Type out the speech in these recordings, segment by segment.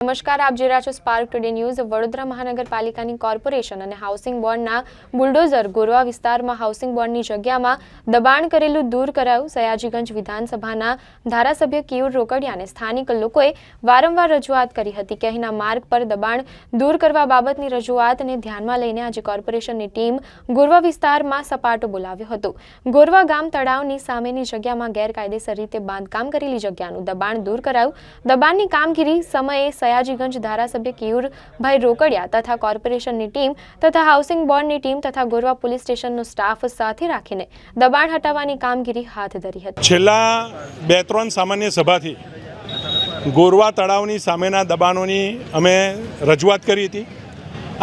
નમસ્કાર, આપ જોઈ છો સ્પાર્ક ટુડે ન્યૂઝ વડોદરા મહાનગરપાલિકાની કોર્પોરેશન અને હાઉસિંગ બોર્ડના બુલડોઝર ગોરવા વિસ્તારમાં હાઉસિંગ બોર્ડની જગ્યામાં દબાણ કરેલું દૂર કરાયું. સયાજીગંજ વિધાનસભાના ધારાસભ્ય કિયુર રોકડિયાને સ્થાનિક લોકોએ વારંવાર રજૂઆત કરી હતી કે અહીંના માર્ગ પર દબાણ દૂર કરવા બાબતની રજૂઆતને ધ્યાનમાં લઈને આજે કોર્પોરેશનની ટીમ ગોરવા વિસ્તારમાં સપાટો બોલાવ્યો હતો. ગોરવા ગામ તળાવની સામેની જગ્યામાં ગેરકાયદેસર રીતે બાંધકામ કરેલી જગ્યાનું દબાણ દૂર કરાયું. દબાણની કામગીરી સમયે સયાજીગંજ ધારાસભ્ય કિયુરભાઈ રોકડિયા તથા કોર્પોરેશનની ટીમ તથા હાઉસિંગ બોર્ડની ટીમ તથા ગોરવા પોલીસ સ્ટેશનનો સ્ટાફ સાથે રાખીને દબાણ હટાવવાની કામગીરી હાથ ધરી હતી. છેલ્લા બે ત્રણ સામાન્ય સભાથી ગોરવા તળાવની સામેના દબાણોની અમે રજૂઆત કરી હતી.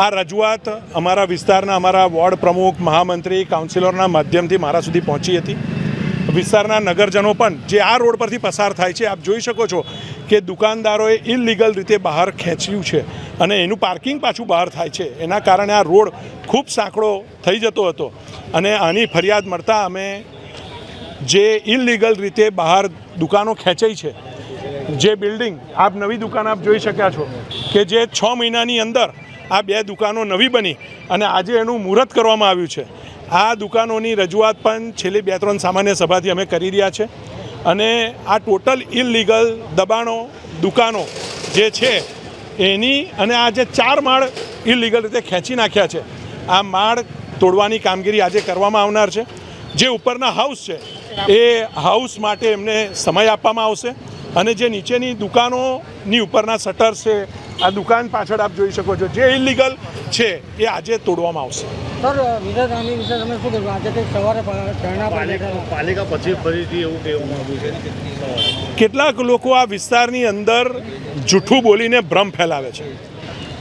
આ રજૂઆત અમારા વિસ્તારના અમારા વોર્ડ પ્રમુખ, મહામંત્રી, કાઉન્સિલરના માધ્યમથી મારા સુધી પહોંચી હતી. વિસ્તારના નગરજનો પણ જે આ રોડ પરથી પસાર થાય છે, આપ જોઈ શકો છો કે દુકાનદારોએ ઇલીગલ રીતે બહાર ખેંચ્યું છે અને એનું પાર્કિંગ પાછું બહાર થાય છે. એના કારણે આ રોડ ખૂબ સાંકડો થઈ જતો હતો. અને આની ફરિયાદ મળતા અમે જે ઇલીગલ રીતે બહાર દુકાનો ખેંચાઈ છે, જે બિલ્ડિંગ આપ નવી દુકાન આપ જોઈ શક્યા છો કે જે છ મહિનાની અંદર આ બે દુકાનો નવી બની અને આજે એનું મુહૂર્ત કરવામાં આવ્યું છે. આ દુકાનોની રજૂઆત પણ છેલ્લી બે ત્રણ સામાન્ય સભાથી અમે કરી રહ્યા છે. અને આ ટોટલ ઇલીગલ દબાણો, દુકાનો જે છે, એની અને આ જે ચાર માળ ઇલીગલ રીતે ખેંચી નાખ્યા છે, આ માળ તોડવાની કામગીરી આજે કરવામાં આવનાર છે. જે ઉપરના હાઉસ છે, એ હાઉસ માટે એમને સમય આપવામાં આવશે અને જે નીચેની દુકાનોની ઉપરના શટર છે આ દુકાન પાછળ આપ જોઈ શકો છો. જે ઇલીગલ છે એ આજે તોડવામાં આવશે. સર વિરાટ રામી વિશે તમે શું કહેવું આજે કંઈક સવારે ધરણા પાલિકા પાલિકા પછી ફરીથી એવું કહેવામાં આવ્યું છે કેટલાક લોકો આ વિસ્તારની અંદર જૂઠું બોલીને ભ્રમ ફેલાવે છે.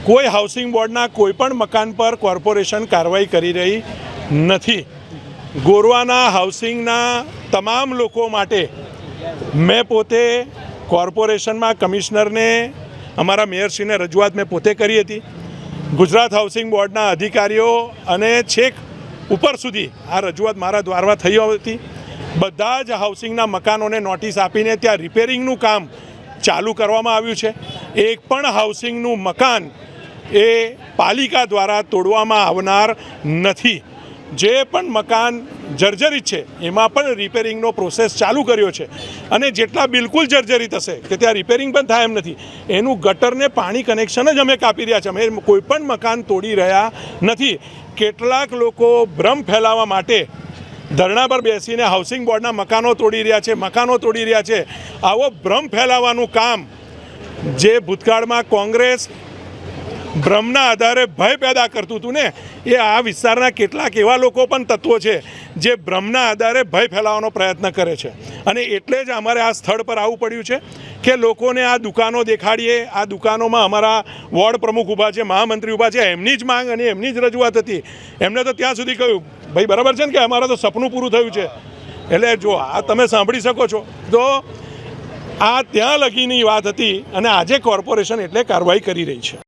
કોઈ હાઉસિંગ બોર્ડના કોઈ પણ મકાન પર કોર્પોરેશન કાર્યવાહી કરી રહી નથી. ગોરવાના હાઉસિંગના તમામ લોકો માટે મેં પોતે કોર્પોરેશનમાં કમિશનરને અમારા મેયરશ્રીને રજૂઆત મેં પોતે કરી હતી. ગુજરાત હાઉસિંગ બોર્ડના અધિકારીઓ અને છેક ઉપર સુધી આ રજૂઆત મારા દ્વારા થઈ હતી. બધા જ હાઉસિંગના મકાનોને નોટિસ આપીને ત્યાં રિપેરિંગનું કામ ચાલુ કરવામાં આવ્યું છે. એક પણ હાઉસિંગનું મકાન એ પાલિકા દ્વારા તોડવામાં આવનાર નથી. જે પણ મકાન જર્જરિત છે. એમાં પણ રિપેરિંગનો પ્રોસેસ ચાલુ કર્યો છે. અને જેટલા બિલકુલ જર્જરિત હશે કે ત્યાં રિપેરિંગ પણ થાય એમ નથી. એનું ગટરને પાણી કનેક્શન જ અમે કાપી રહ્યા છે અમે કોઈ પણ મકાન તોડી રહ્યા નથી. કેટલાક લોકો ભ્રમ ફેલાવવા માટે ધરણા પર બેસીને હાઉસિંગ બોર્ડના મકાનો તોડી રહ્યા છે, મકાનો તોડી રહ્યા છે. આવો ભ્રમ ફેલાવવાનું કામ જે ભૂતકાળમાં કોંગ્રેસ ભ્રમના આધારે ભય પેદા કરતું હતું ને, એ આ વિસ્તારના કેટલાક એવા લોકો પણ તત્વો છે, જે ભ્રમના આધારે ભય ફેલાવવાનો પ્રયત્ન કરે છે. અને એટલે જ અમારે આ સ્થળ પર આવવું પડ્યું છે કે લોકોને આ દુકાનો દેખાડીએ, આ દુકાનોમાં અમારા વોર્ડ પ્રમુખ ઊભા છે, મહામંત્રી ઊભા છે, એમની જ માંગ અને એમની જ રજૂઆત હતી. એમને તો ત્યાં સુધી કહ્યું, ભાઈ, બરાબર છે ને કે અમારે તો સપનું પૂરું થયું છે? એટલે જો આ તમે સાંભળી શકો છો. તો આ ત્યાં લગીની વાત હતી અને આજે કોર્પોરેશન એટલે કાર્યવાહી કરી રહી છે.